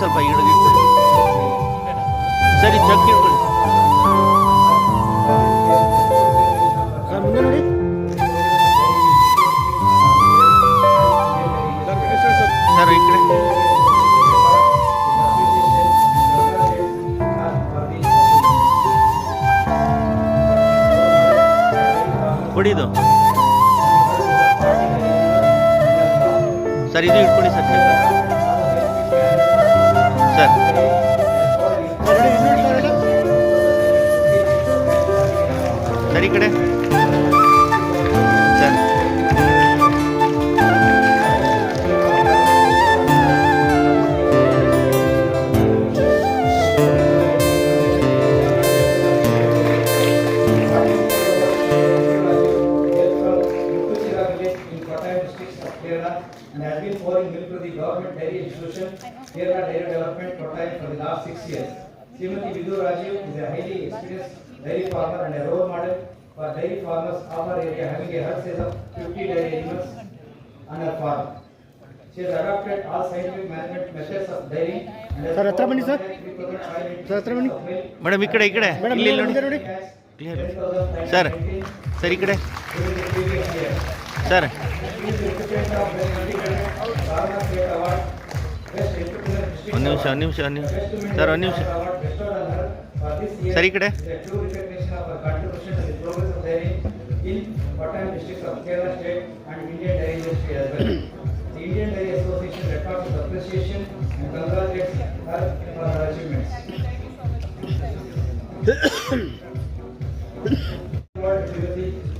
ಸರಿ ಚಕ್ ಇನ್ನೊಂದು ಸ್ವಲ್ಪ farmers of our area having a herd size of fifty dairy animals on her farm. She has adopted all scientific management methods of dairy and has Sir, ಹತ್ರ ಬನ್ನಿ sir. poured 3,500 Sir, ಹತ್ರ ಬನ್ನಿ. of milk madam ಈ ಕಡೆ ಈ ಕಡೆ madam ಇಲ್ಲಿ ಇಲ್ಲಿ ಮುಂದೆ ನೋಡಿ ನೋಡಿ ಕ್ಲಿಯರ್ 10,919 ಸರ್ ಸರ್ ಈ ಕಡೆ during the previous year. Sir He is recipient of the Nandikar Sarna State Award, Best Entrepreneur District ಒಂದು ನಿಮಿಷ Award, ಒಂದು ನಿಮಿಷ ಒಂದು ನಿಮಿಷ Best Women ಸರ್ ಒಂದು ನಿಮಿಷ Award bestowed on her for this year sir ಈ ಕಡೆ in important districts of Kerala state and Indian dairy industry as well. the Indian Dairy Association records its appreciation and congratulates her for her achievements.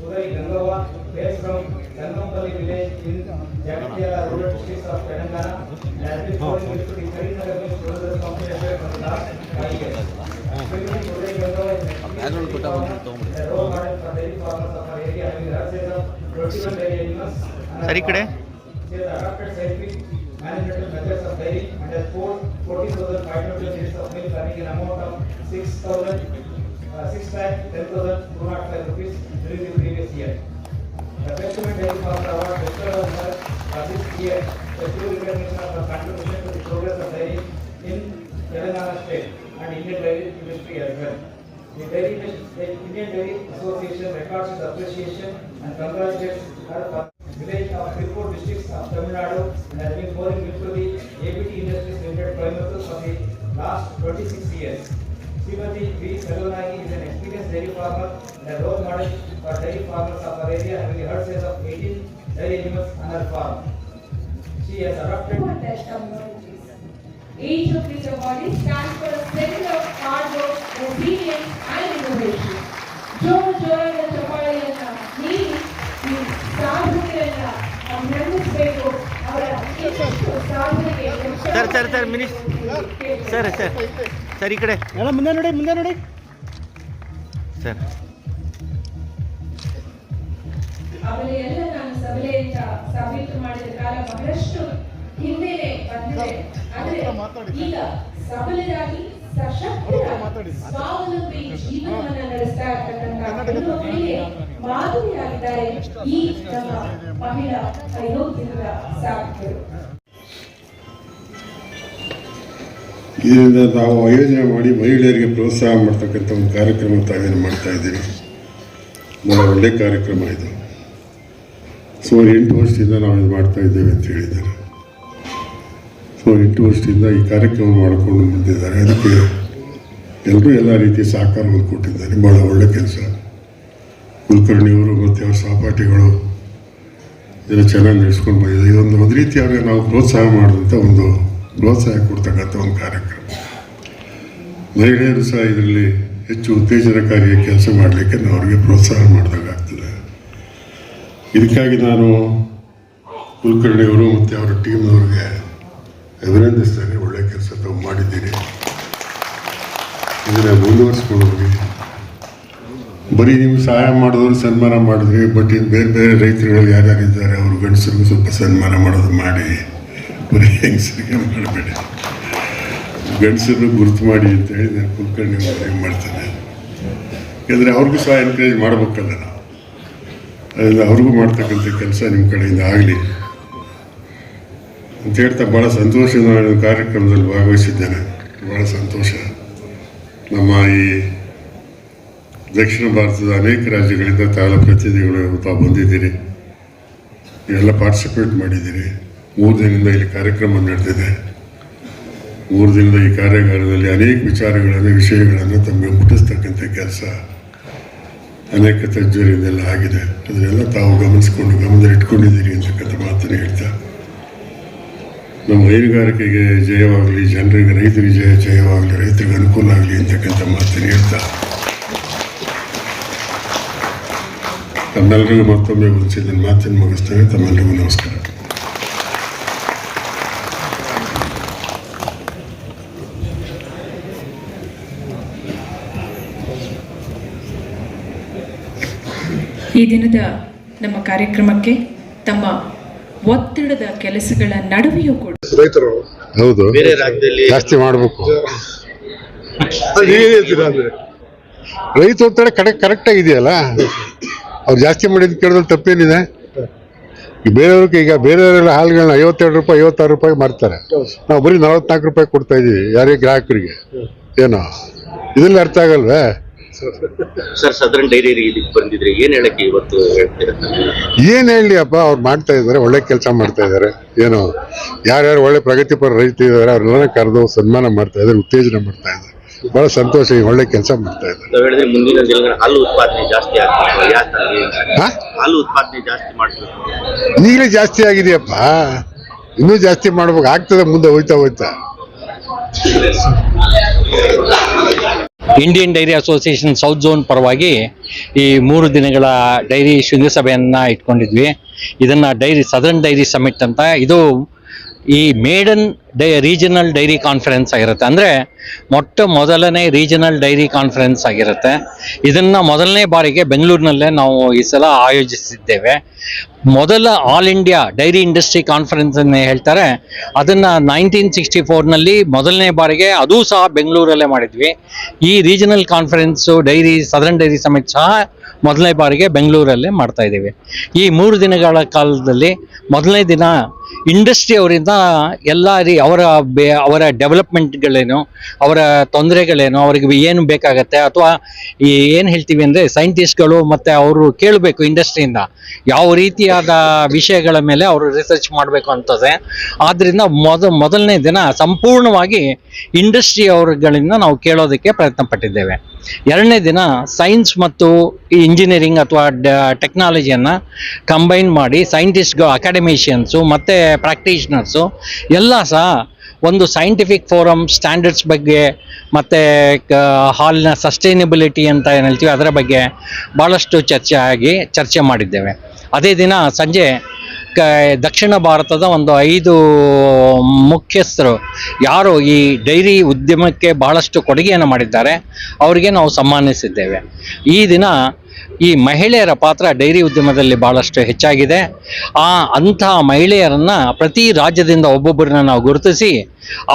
Udai Gangava, animals. on her sir ಈ ಕಡೆ farm. She has adopted scientific management methods of dairy and has poured forty thousand five hundred liters of milk earning an amount of six thousand, uh, six lakh ten thousand two hundred five rupees during the previous year. The Best Women Dairy Farmer Award bestowed on her for this year is true recognition of her contribution to the progress of dairy in Telangana state and Indian dairy industry as well. The Dairy, the Indian Dairy Association records its appreciation and congratulates her for village of Tirupur districts of Tamil Nadu and has been pouring milk to the ABT Industries Limited Coimbatore for the last twenty-six years. Srimati V. Salonagi is an experienced dairy farmer and a role model for dairy farmers of our area having a herd size of eighteen dairy animals on her farm. She has adopted. Each of these awardees stands for a spirit of hard ಜೋರಾದ ಚಪ್ಪಾಳೆಯನ್ನ ನೀಡಿ ಈ ಸಾಧನೆಯನ್ನ ನಿರ್ಮಿಸಬೇಕು ಅವರ ಸಾಧನೆಗೆ sir sir sir ಮಿನಿಸ್ sir sir sir ಈ ಕಡೆ. ಎಲ್ಲ ಮುಂದೆ ನೋಡಿ ಮುಂದೆ ನೋಡಿ. ಸರ್. ಎಲ್ಲ ನಾನು ಸಬಲೆಯಿಂದ ಸಾಬೀತು ಮಾಡಿದ ಕಾಲ ಬಹಳಷ್ಟು ಹಿಂದೆನೆ ಬಂದಿದೆ. ಆದ್ರೆ ಈಗ ಸಬಲರಾಗಿ ಸ್ವಾವಲಂಬಿ ಜೀವನವನ್ನ ನಡೆಸ್ತಾ ಇರ್ತಕ್ಕಂತಹ ಮಾದರಿಯಾಗಿದ್ದಾರೆ. ಈ ನಮ್ಮ ಮಹಿಳಾ ಸಾಧಕರು. ಇದರಿಂದ ನಾವು ಆಯೋಜನೆ ಮಾಡಿ ಮಹಿಳೆಯರಿಗೆ ಪ್ರೋತ್ಸಾಹ ಮಾಡ್ತಕ್ಕಂಥ ಒಂದು ಕಾರ್ಯಕ್ರಮ ತಾವೇನು ಮಾಡ್ತಾ ಇದ್ದೀವಿ. ಬಹಳ ಒಳ್ಳೆಯ ಕಾರ್ಯಕ್ರಮ ಇದು. ಸುಮಾರು ಎಂಟು ವರ್ಷದಿಂದ ನಾವು ಇದು ಮಾಡ್ತಾ ಇದ್ದೇವೆ ಅಂತ ಹೇಳಿದ್ದಾರೆ. ಸುಮಾರು ಎಂಟು ವರ್ಷದಿಂದ ಈ ಕಾರ್ಯಕ್ರಮ ಮಾಡಿಕೊಂಡು ಬಂದಿದ್ದಾರೆ. ಅದಕ್ಕೆ ಎಲ್ಲರೂ ಎಲ್ಲ ರೀತಿಯ ಸಹಕಾರವನ್ನು ಕೊಟ್ಟಿದ್ದಾರೆ. ಭಾಳ ಒಳ್ಳೆ ಕೆಲಸ. ಕುಲಕರ್ಣಿಯವರು ಮತ್ತು ಅವರ ಸಹಪಾಠಿಗಳು ಇದನ್ನು ಚೆನ್ನಾಗಿ ನಡೆಸ್ಕೊಂಡು ಬಂದಿದ್ದಾರೆ. ಇದೊಂದು ಒಂದು ರೀತಿ ಅವರಿಗೆ ನಾವು ಪ್ರೋತ್ಸಾಹ ಮಾಡಿದಂಥ ಒಂದು ಪ್ರೋತ್ಸಾಹ ಕೊಡ್ತಕ್ಕಂಥ ಒಂದು ಕಾರ್ಯಕ್ರಮ. ಮಹಿಳೆಯರು ಸಹ ಇದರಲ್ಲಿ ಹೆಚ್ಚು ಉತ್ತೇಜನಕಾರಿಯ ಕೆಲಸ ಮಾಡಲಿಕ್ಕೆ ನಾವು ಅವರಿಗೆ ಪ್ರೋತ್ಸಾಹ ಮಾಡಿದಾಗಾಗ್ತದೆ ಇದಕ್ಕಾಗಿ ನಾನು ಕುಲಕರ್ಣಿಯವರು ಮತ್ತು ಅವರ ಟೀಮ್ನವ್ರಿಗೆ ಅಭಿನಂದಿಸ್ತೇನೆ ಒಳ್ಳೆ ಕೆಲಸ ತಾವು ಮಾಡಿದ್ದೀರಿ. ಇದನ್ನು ಮುಂದುವರಿಸ್ಕೊಂಡು ಹೋಗಿ ಬರೀ ನೀವು ಸಹಾಯ ಮಾಡಿದವರು ಸನ್ಮಾನ ಮಾಡಿದ್ರಿ, ಬಟ್ ಇನ್ನು ಬೇರೆ ಬೇರೆ ರೈತರುಗಳು ಯಾರ್ಯಾರು ಇದ್ದಾರೆ, ಅವರು ಗಂಡಸರಿಗೂ ಸ್ವಲ್ಪ ಸನ್ಮಾನ ಮಾಡೋದು ಮಾಡಿ, ಬರೀ ಹೆಂಗಸರಿಗೆ ಮಾಡಬೇಡಿ. ಗಂಡಸರು ಗುರುತು ಮಾಡಿ ಅಂತ ಹೇಳಿ ನಾನು ನಿಮ್ಮ ಏನು ಮಾಡ್ತೇನೆ. ಯಾಕಂದರೆ ಅವ್ರಿಗೂ ಸಹ ಎನ್ಕರೇಜ್ ಮಾಡಬೇಕಲ್ಲ ನಾವು. ಅದರಿಂದ ಅವ್ರಿಗೂ ಮಾಡ್ತಕ್ಕಂಥ ಕೆಲಸ ನಿಮ್ಮ ಕಡೆಯಿಂದ ಆಗಲಿ. ಅಂತ ಹೇಳ್ತಾ ಭಾಳ ಸಂತೋಷ ನಾನು ಈ ಕಾರ್ಯಕ್ರಮದಲ್ಲಿ ಭಾಗವಹಿಸಿದ್ದೇನೆ. ಭಾಳ ಸಂತೋಷ. ನಮ್ಮ ಈ ದಕ್ಷಿಣ ಭಾರತದ ಅನೇಕ ರಾಜ್ಯಗಳಿಂದ ತಾಲೂಕು ಪ್ರತಿನಿಧಿಗಳು ತಾವು ಬಂದಿದ್ದೀರಿ. ಎಲ್ಲ ಪಾರ್ಟಿಸಿಪೇಟ್ ಮಾಡಿದ್ದೀರಿ. ಮೂರು ದಿನದಿಂದ ಇಲ್ಲಿ ಕಾರ್ಯಕ್ರಮ ನಡೆದಿದೆ. ಮೂರು ದಿನದ ಈ ಕಾರ್ಯಾಗಾರದಲ್ಲಿ ಅನೇಕ ವಿಚಾರಗಳನ್ನು, ವಿಷಯಗಳನ್ನು ತಮಗೆ ಮುಟ್ಟಿಸ್ತಕ್ಕಂಥ ಕೆಲಸ ಅನೇಕ ತಜ್ಞರಿಂದೆಲ್ಲ ಆಗಿದೆ. ಅದನ್ನೆಲ್ಲ ತಾವು ಗಮನಿಸಿಕೊಂಡು ಗಮನದಲ್ಲಿ ಇಟ್ಕೊಂಡಿದ್ದೀರಿ ಅಂತಕ್ಕಂಥ ಮಾತನ್ನು ಹೇಳ್ತಾ ನಮ್ಮ ಹೈನುಗಾರಿಕೆಗೆ ಜಯವಾಗಲಿ, ಜನರಿಗೆ ರೈತರಿಗೆ ಜಯ, ಜಯವಾಗಲಿ, ರೈತರಿಗೆ ಅನುಕೂಲ ಆಗಲಿ ಅಂತಕ್ಕಂಥ ಮಾತನ್ನು ಹೇಳ್ತಾ ತಮ್ಮೆಲ್ಲರಿಗೂ ಮತ್ತೊಮ್ಮೆ ಮುಂಚೆ ನನ್ನ ಮಾತನ್ನು ಮುಗಿಸ್ತೇನೆ. ತಮ್ಮೆಲ್ಲರಿಗೂ ನಮಸ್ಕಾರ. ಈ ದಿನದ ನಮ್ಮ ಕಾರ್ಯಕ್ರಮಕ್ಕೆ ತಮ್ಮ ಒತ್ತಡದ ಕೆಲಸಗಳ ನಡುವೆಯೂ ಕೂಡ. ರೈತರು ಹೌದು. ಬೇರೆ ರಾಜ್ಯದಲ್ಲಿ ಜಾಸ್ತಿ ಮಾಡಬೇಕು. ರೈತ ಒತ್ತಡ ಕಡೆ ಕರೆಕ್ಟ್ ಆಗಿದೆಯಲ್ಲ ಅವ್ರು ಜಾಸ್ತಿ ಮಾಡಿದ್ ಕೇಳಿದ್ರೆ ತಪ್ಪೇನಿದೆ? ಈ ಬೇರೆಯವ್ರಿಗೆ ಈಗ ಬೇರೆಯವರೆಲ್ಲ ಹಾಲುಗಳನ್ನ ಐವತ್ತೆರಡು ರೂಪಾಯಿ ಐವತ್ತಾರು ರೂಪಾಯಿ ಮಾರ್ತಾರೆ. ನಾವು ಬರೀ ನಲವತ್ನಾಲ್ಕು ರೂಪಾಯಿ ಕೊಡ್ತಾ ಇದೀವಿ ಯಾರಿಗೆ ಗ್ರಾಹಕರಿಗೆ. ಏನೋ? ಇದೆಲ್ಲ ಅರ್ಥ ಆಗಲ್ವೇ? ಸರ್ ಸದರನ್ ಡೈರಿ ಇದಕ್ಕೆ ಬಂದಿದ್ರೆ ಏನ್ ಹೇಳಕ್ಕೆ ಇವತ್ತು ಹೇಳ್ತೀರಾ? ಏನ್ ಹೇಳಿ ಅಪ್ಪ ಅವ್ರು ಮಾಡ್ತಾ ಇದ್ದಾರೆ ಒಳ್ಳೆ ಕೆಲಸ ಮಾಡ್ತಾ ಇದ್ದಾರೆ. ಏನು ಯಾರ್ಯಾರು ಒಳ್ಳೆ ಪ್ರಗತಿಪರ ರೈತ ಇದ್ದಾರೆ ಅವ್ರನ್ನೆಲ್ಲ ಕರೆದು ಸನ್ಮಾನ ಮಾಡ್ತಾ ಇದ್ದಾರೆ ಉತ್ತೇಜನ ಮಾಡ್ತಾ ಇದ್ದಾರೆ. ಬಹಳ ಸಂತೋಷ ಈ ಒಳ್ಳೆ ಕೆಲಸ ಮಾಡ್ತಾ ಇದ್ದಾರೆ. ಮುಂದಿನ ಹಾಲು ಉತ್ಪಾದನೆ ಜಾಸ್ತಿ ಹಾಲು ಉತ್ಪಾದನೆ ಜಾಸ್ತಿ ಮಾಡ್ಬೇಕು ಈಗಲೇ ಜಾಸ್ತಿ ಆಗಿದೆಯಪ್ಪ. ಇನ್ನೂ ಜಾಸ್ತಿ ಮಾಡ್ಬೇಕು ಆಗ್ತದೆ ಮುಂದೆ ಹೋಯ್ತಾ ಹೋಯ್ತಾ. Indian dairy association south zone ಪರವಾಗಿ ಈ ಮೂರು ದಿನಗಳ ಡೈರಿ ಶೃಂಗಸಭೆಯನ್ನು ಇಟ್ಕೊಂಡಿದ್ವಿ. ಇದನ್ನ ಡೈರಿ ಸದರ್ನ್ ಡೈರಿ ಸಮಿಟ್ ಅಂತ, ಇದು ಈ ಮೇಡನ್ ಡೈ, ರೀಜನಲ್ ಡೈರಿ ಕಾನ್ಫರೆನ್ಸ್ ಆಗಿರುತ್ತೆ. ಅಂದರೆ ಮೊಟ್ಟ ಮೊದಲನೇ ರೀಜನಲ್ ಡೈರಿ ಕಾನ್ಫರೆನ್ಸ್ ಆಗಿರುತ್ತೆ. ಇದನ್ನು ಮೊದಲನೇ ಬಾರಿಗೆ ಬೆಂಗಳೂರಿನಲ್ಲೇ ನಾವು ಈ ಸಲ ಆಯೋಜಿಸಿದ್ದೇವೆ. ಮೊದಲ all India dairy industry conference ಅನ್ನೇ ಹೇಳ್ತಾರೆ. ಅದನ್ನು ನೈನ್ಟೀನ್ ಸಿಕ್ಸ್ಟಿ ಫೋರ್ನಲ್ಲಿ ಮೊದಲನೇ ಬಾರಿಗೆ ಅದೂ ಸಹ ಬೆಂಗಳೂರಲ್ಲೇ ಮಾಡಿದ್ವಿ. ಈ regional conference, dairy, southern dairy summit ಸಹ ಮೊದಲನೇ ಬಾರಿಗೆ ಬೆಂಗಳೂರಲ್ಲೇ ಮಾಡ್ತಾ ಇದ್ದೀವಿ. ಈ ಮೂರು ದಿನಗಳ ಕಾಲದಲ್ಲಿ ಮೊದಲನೇ ದಿನ ಇಂಡಸ್ಟ್ರಿ ಅವರಿಂದ ಎಲ್ಲ ರೀ ಅವರ ಬೇ, ಅವರ ಡೆವಲಪ್ಮೆಂಟ್ಗಳೇನು ಅವರ ತೊಂದರೆಗಳೇನು, ಅವ್ರಿಗೆ ಏನು ಬೇಕಾಗತ್ತೆ ಅಥವಾ ಏನು ಹೇಳ್ತೀವಿ ಅಂದರೆ ಸೈಂಟಿಸ್ಟ್ಗಳು ಮತ್ತು ಅವರು ಕೇಳಬೇಕು ಇಂಡಸ್ಟ್ರಿಯಿಂದ ಯಾವ ರೀತಿಯಾದ ವಿಷಯಗಳ ಮೇಲೆ ಅವರು ರಿಸರ್ಚ್ ಮಾಡಬೇಕು ಅಂತದೆ. ಆದ್ದರಿಂದ ಮೊದ, ಮೊದಲನೇ ದಿನ ಸಂಪೂರ್ಣವಾಗಿ ಇಂಡಸ್ಟ್ರಿ ಅವರುಗಳಿಂದ ನಾವು ಕೇಳೋದಕ್ಕೆ ಪ್ರಯತ್ನ ಪಟ್ಟಿದ್ದೇವೆ ಎರಡನೇ ದಿನ ಸೈನ್ಸ್ ಮತ್ತು ಇಂಜಿನಿಯರಿಂಗ್ ಅಥವಾ ಟೆಕ್ನಾಲಜಿಯನ್ನು ಕಂಬೈನ್ ಮಾಡಿ ಸೈಂಟಿಸ್ಟ್ಗಳು ಅಕಾಡೆಮಿಷಿಯನ್ಸು ಮತ್ತು ಪ್ರಾಕ್ಟೀಷನರ್ಸು ಎಲ್ಲ ಸಹ ಒಂದು ಸೈಂಟಿಫಿಕ್ ಫೋರಮ್ ಸ್ಟ್ಯಾಂಡರ್ಡ್ಸ್ ಬಗ್ಗೆ, ಮತ್ತು ಹಾಲಿನ ಸಸ್ಟೈನಬಿಲಿಟಿ ಅಂತ ಏನು ಹೇಳ್ತೀವಿ, ಅದರ ಬಗ್ಗೆ ಭಾಳಷ್ಟು ಚರ್ಚೆ ಆಗಿ ಚರ್ಚೆ ಮಾಡಿದ್ದೇವೆ. ಅದೇ ದಿನ ಸಂಜೆ, ಕ, ದಕ್ಷಿಣ ಭಾರತದ ಒಂದು ಐದು ಮುಖ್ಯಸ್ಥರು ಯಾರು ಈ ಡೈರಿ ಉದ್ಯಮಕ್ಕೆ ಬಹಳಷ್ಟು ಕೊಡುಗೆಯನ್ನು ಮಾಡಿದ್ದಾರೆ, ಅವರಿಗೆ ನಾವು ಸನ್ಮಾನಿಸಿದ್ದೇವೆ. ಈ ದಿನ ಈ ಮಹಿಳೆಯರ ಪಾತ್ರ ಡೈರಿ ಉದ್ಯಮದಲ್ಲಿ ಬಹಳಷ್ಟು ಹೆಚ್ಚಾಗಿದೆ. ಆ ಅಂಥ ಮಹಿಳೆಯರನ್ನ ಪ್ರತಿ ರಾಜ್ಯದಿಂದ ಒಬ್ಬೊಬ್ಬರನ್ನ ನಾವು ಗುರುತಿಸಿ,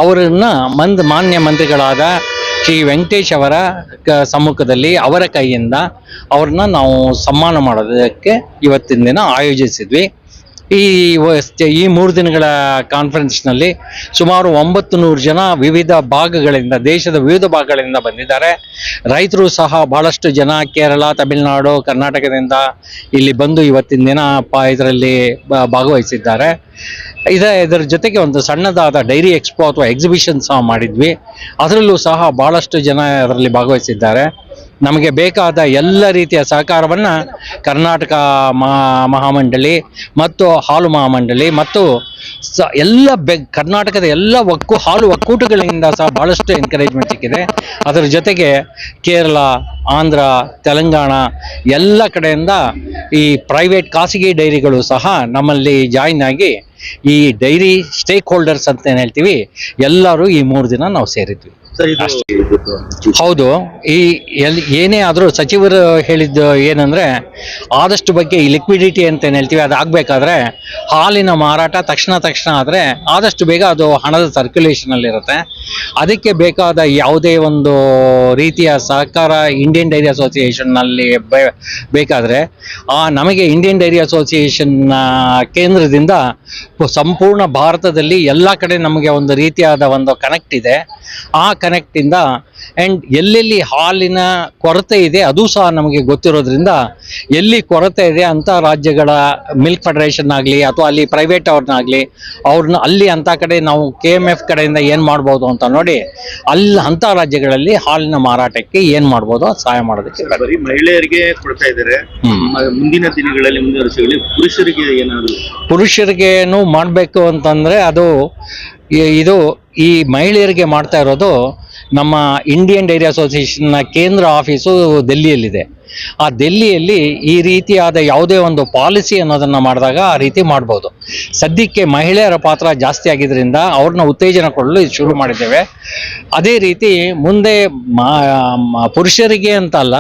ಅವರನ್ನ ಮಂದ್ ಮಾನ್ಯ ಮಂತ್ರಿಗಳಾದ ಶ್ರೀ ವೆಂಕಟೇಶ್ ಅವರ ಸಮ್ಮುಖದಲ್ಲಿ ಅವರ ಕೈಯಿಂದ ಅವ್ರನ್ನ ನಾವು ಸಮ್ಮಾನ ಮಾಡೋದಕ್ಕೆ ಇವತ್ತಿನ ದಿನ ಆಯೋಜಿಸಿದ್ವಿ. ಈ ಈ ಮೂರು ದಿನಗಳ ಕಾನ್ಫರೆನ್ಸ್ನಲ್ಲಿ ಸುಮಾರು ಒಂಬತ್ತು ನೂರು ಜನ ವಿವಿಧ ಭಾಗಗಳಿಂದ ದೇಶದ ವಿವಿಧ ಭಾಗಗಳಿಂದ ಬಂದಿದ್ದಾರೆ. ರೈತರು ಸಹ ಬಹಳಷ್ಟು ಜನ ಕೇರಳ, ತಮಿಳುನಾಡು, ಕರ್ನಾಟಕದಿಂದ ಇಲ್ಲಿ ಬಂದು ಇವತ್ತಿನ ದಿನ ಇದರಲ್ಲಿ ಭಾಗವಹಿಸಿದ್ದಾರೆ. ಇದ ಇದರ ಜೊತೆಗೆ ಒಂದು ಸಣ್ಣದಾದ ಡೈರಿ ಎಕ್ಸ್ಪೋ ಅಥವಾ ಎಕ್ಸಿಬಿಷನ್ ಸಹ ಮಾಡಿದ್ವಿ. ಅದರಲ್ಲೂ ಸಹ ಬಹಳಷ್ಟು ಜನ ಅದರಲ್ಲಿ ಭಾಗವಹಿಸಿದ್ದಾರೆ. ನಮಗೆ ಬೇಕಾದ ಎಲ್ಲ ರೀತಿಯ ಸಹಕಾರವನ್ನು ಕರ್ನಾಟಕ ಮಹಾ ಮಹಾಮಂಡಳಿ ಮತ್ತು ಹಾಲು ಮಹಾಮಂಡಳಿ ಮತ್ತು ಸ ಎಲ್ಲ ಬೆ ಕರ್ನಾಟಕದ ಎಲ್ಲ ಒಕ್ಕು ಹಾಲು ಒಕ್ಕೂಟಗಳಿಂದ ಸಹ ಭಾಳಷ್ಟು ಎನ್ಕರೇಜ್ಮೆಂಟ್ ಸಿಕ್ಕಿದೆ. ಅದರ ಜೊತೆಗೆ ಕೇರಳ, ಆಂಧ್ರ, ತೆಲಂಗಾಣ ಎಲ್ಲ ಕಡೆಯಿಂದ ಈ ಪ್ರೈವೇಟ್ ಖಾಸಗಿ ಡೈರಿಗಳು ಸಹ ನಮ್ಮಲ್ಲಿ ಜಾಯಿನ್ ಆಗಿ ಈ ಡೈರಿ ಸ್ಟೇಕ್ ಹೋಲ್ಡರ್ಸ್ ಅಂತ ಏನು ಹೇಳ್ತೀವಿ, ಎಲ್ಲರೂ ಈ ಮೂರು ದಿನ ನಾವು ಸೇರಿದ್ವಿ. ಹೌದು. ಈ ಎಲ್ ಏನೇ ಆದರೂ ಸಚಿವರು ಹೇಳಿದ್ದು ಏನಂದ್ರೆ ಆದಷ್ಟು ಬಗ್ಗೆ ಈ ಲಿಕ್ವಿಡಿಟಿ ಅಂತ ಏನು ಹೇಳ್ತೀವಿ ಅದು ಆಗಬೇಕಾದ್ರೆ ಹಾಲಿನ ಮಾರಾಟ ತಕ್ಷಣ ತಕ್ಷಣ ಆದರೆ ಆದಷ್ಟು ಬೇಗ ಅದು ಹಣದ ಸರ್ಕ್ಯುಲೇಷನಲ್ಲಿರುತ್ತೆ ಅದಕ್ಕೆ ಬೇಕಾದ ಯಾವುದೇ ಒಂದು ರೀತಿಯ ಸಹಕಾರ ಇಂಡಿಯನ್ ಡೈರಿ ಅಸೋಸಿಯೇಷನ್ನಲ್ಲಿ ಬೇಕಾದರೆ ಆ ನಮಗೆ ಇಂಡಿಯನ್ ಡೈರಿ ಅಸೋಸಿಯೇಷನ್ ಕೇಂದ್ರದಿಂದ ಸಂಪೂರ್ಣ ಭಾರತದಲ್ಲಿ ಎಲ್ಲ ಕಡೆ ನಮಗೆ ಒಂದು ರೀತಿಯಾದ ಒಂದು ಕನೆಕ್ಟ್ ಇದೆ. ಆ ಕನೆಕ್ಟಿಂದ ಆ್ಯಂಡ್ ಎಲ್ಲೆಲ್ಲಿ ಹಾಲಿನ ಕೊರತೆ ಇದೆ ಅದು ಸಹ ನಮಗೆ ಗೊತ್ತಿರೋದ್ರಿಂದ ಎಲ್ಲಿ ಕೊರತೆ ಇದೆ ಅಂಥ ರಾಜ್ಯಗಳ ಮಿಲ್ಕ್ ಫೆಡರೇಷನ್ ಆಗಲಿ ಅಥವಾ ಅಲ್ಲಿ ಪ್ರೈವೇಟ್ ಅವ್ರನ್ನಾಗಲಿ ಅವ್ರನ್ನ ಅಲ್ಲಿ ಅಂಥ ಕಡೆ ನಾವು ಕೆ ಎಂ ಎಫ್ ಕಡೆಯಿಂದ ಏನು ಮಾಡ್ಬೋದು ಅಂತ ನೋಡಿ ಅಲ್ಲಿ ಅಂಥ ರಾಜ್ಯಗಳಲ್ಲಿ ಹಾಲಿನ ಮಾರಾಟಕ್ಕೆ ಏನು ಮಾಡ್ಬೋದು ಸಹಾಯ ಮಾಡೋದಕ್ಕೆ ಬರೀ ಮಹಿಳೆಯರಿಗೆ ಕೊಡ್ತಾ ಇದ್ದಾರೆ. ಮುಂದಿನ ದಿನಗಳಲ್ಲಿ ಮುಂದಿನ ವರ್ಷಗಳಲ್ಲಿ ಪುರುಷರಿಗೆ ಏನಾದ್ರು ಪುರುಷರಿಗೇನು ಮಾಡಬೇಕು ಅಂತಂದರೆ ಅದು ಇದು ಈ ಮಹಿಳೆಯರಿಗೆ ಮಾಡ್ತಾ ಇರೋದು ನಮ್ಮ ಇಂಡಿಯನ್ ಡೈರಿ ಅಸೋಸಿಯೇಷನ್ನ ಕೇಂದ್ರ ಆಫೀಸು ದೆಲ್ಲಿಯಲ್ಲಿದೆ. ಆ ದೆಲ್ಲಿಯಲ್ಲಿ ಈ ರೀತಿಯಾದ ಯಾವುದೇ ಒಂದು ಪಾಲಿಸಿ ಅನ್ನೋದನ್ನು ಮಾಡಿದಾಗ ಆ ರೀತಿ ಮಾಡ್ಬೋದು. ಸದ್ಯಕ್ಕೆ ಮಹಿಳೆಯರ ಪಾತ್ರ ಜಾಸ್ತಿ ಆಗಿದ್ದರಿಂದ ಅವ್ರನ್ನ ಉತ್ತೇಜನ ಕೊಡಲು ಇದು ಶುರು ಮಾಡಿದ್ದೇವೆ. ಅದೇ ರೀತಿ ಮುಂದೆ ಪುರುಷರಿಗೆ ಅಂತ ಅಲ್ಲ,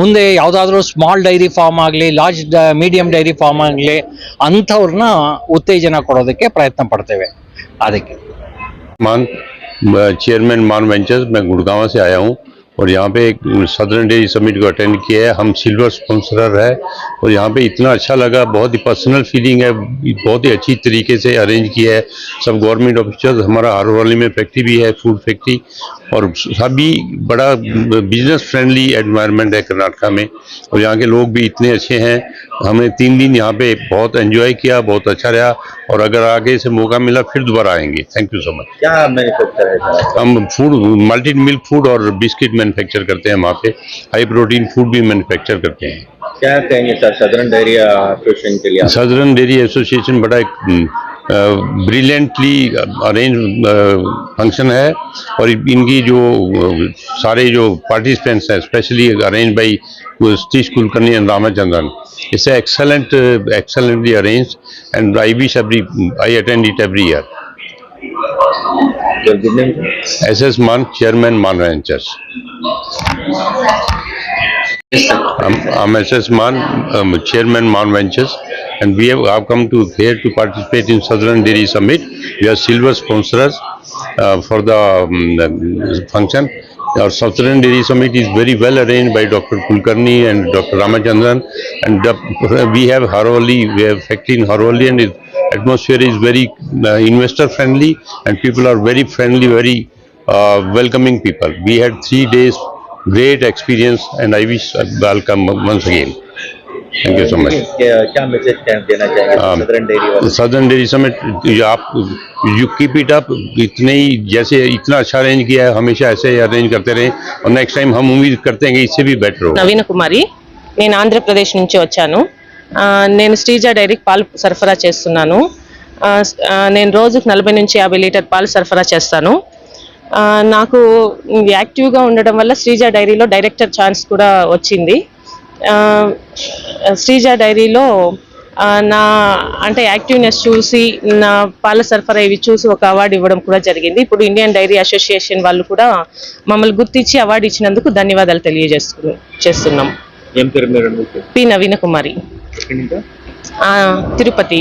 ಮುಂದೆ ಯಾವುದಾದ್ರೂ ಸ್ಮಾಲ್ ಡೈರಿ ಫಾರ್ಮ್ ಆಗಲಿ ಲಾರ್ಜ್ ಮೀಡಿಯಂ ಡೈರಿ ಫಾರ್ಮ್ ಆಗಲಿ, ಅಂಥವ್ರನ್ನ ಉತ್ತೇಜನ ಕೊಡೋದಕ್ಕೆ ಪ್ರಯತ್ನ ಪಡ್ತೇವೆ. आधे मान चेयरमैन मान वेंचर्स मैं गुड़गावा से आया हूँ। और यहाँ पे एक सदरन डेयरी समिट को अटेंड किया है। हम सिल्वर स्पॉन्सरर है और यहाँ पे इतना अच्छा लगा बहुत ही पर्सनल फीलिंग है बहुत ही अच्छी तरीके से अरेंज किया है। सब गवर्नमेंट ऑफिसर्स हमारा हरवाली में फैक्ट्री भी है फ़ूड फैक्ट्री और सभी बड़ा बिज़नेस फ्रेंडली एनवायरनमेंट है कर्नाटका में। और यहाँ के लोग भी इतने अच्छे हैं। हमने तीन दिन यहाँ पे बहुत एंजॉय किया बहुत अच्छा रहा। और अगर आगे से मौका मिला फिर दोबारा आएँगे। थैंक यू सो मच क्या मैन्युफैक्चर है? हम फ़ूड मल्टी मिल्क फ़ूड और बिस्किट मैन्युफैक्चर करते हैं वहाँ पे। हाई प्रोटीन फ़ूड भी मैन्युफैक्चर करते हैं। क्या कहेंगे सर सदरन डेयरी एसोसिएशन के लिए? सदर्न डेयरी एसोसिएशन बड़ा एक ब्रिलियंटली अरेंज फ़ंक्शन है। और इनकी जो सारे जो पार्टिसिपेंट्स हैं specially arrange by Satish Kulkarni and Ramachandran it's excellent excellently arrange and I wish every I attend it every year Good? S.S. Man, Chairman Man Ventures. Yes, I'm, I'm um, S.S. Man, um, Chairman Man Ventures, and we have, have come to here to participate in Southern Dairy Summit. We are silver sponsors uh, for the, um, the function. Our Southern Dairy Summit is very well arranged by Dr. Kulkarni and Dr. Ramachandran, and the, we have Haroli, we have factory in Haroli, and it's atmosphere is very uh, investor friendly, and people are very friendly, very uh, welcoming people. We had three days great experience and I wish I'll come once again. Thank you so much. क्या क्या message देना चाहेंगे Um, southern dairy वाले southern dairy summit ये आप you keep it up इतने ही जैसे इतना अच्छा अरेंज किया है हमेशा ऐसे ही अरेंज करते रहें और नेक्स्ट टाइम हम उम्मीद करते हैं कि इससे भी बेटर हो నవీన కుమారి నేను ఆంధ్రప్రదేశ్ నుంచి వచ్చాను ఆ, నేను శ్రీజ డైరీకి పాలు సరఫరా చేస్తున్నాను. నేను రోజుకు నలభై నుంచి యాభై లీటర్ పాలు సరఫరా చేస్తాను. నాకు యాక్టివ్గా ఉండడం వల్ల శ్రీజ డైరీలో డైరెక్టర్ ఛాన్స్ కూడా వచ్చింది. శ్రీజ డైరీలో నా అంటే యాక్టివ్నెస్ చూసి నా పాల సరఫరా ఇవి చూసి ఒక అవార్డు ఇవ్వడం కూడా జరిగింది. ఇప్పుడు ఇండియన్ డైరీ అసోసియేషన్ వాళ్ళు కూడా మమ్మల్ని గుర్తించి అవార్డు ఇచ్చినందుకు ధన్యవాదాలు తెలియజేస్తు చేస్తున్నాం. పి నవీన కుమారి. திருப்பதி.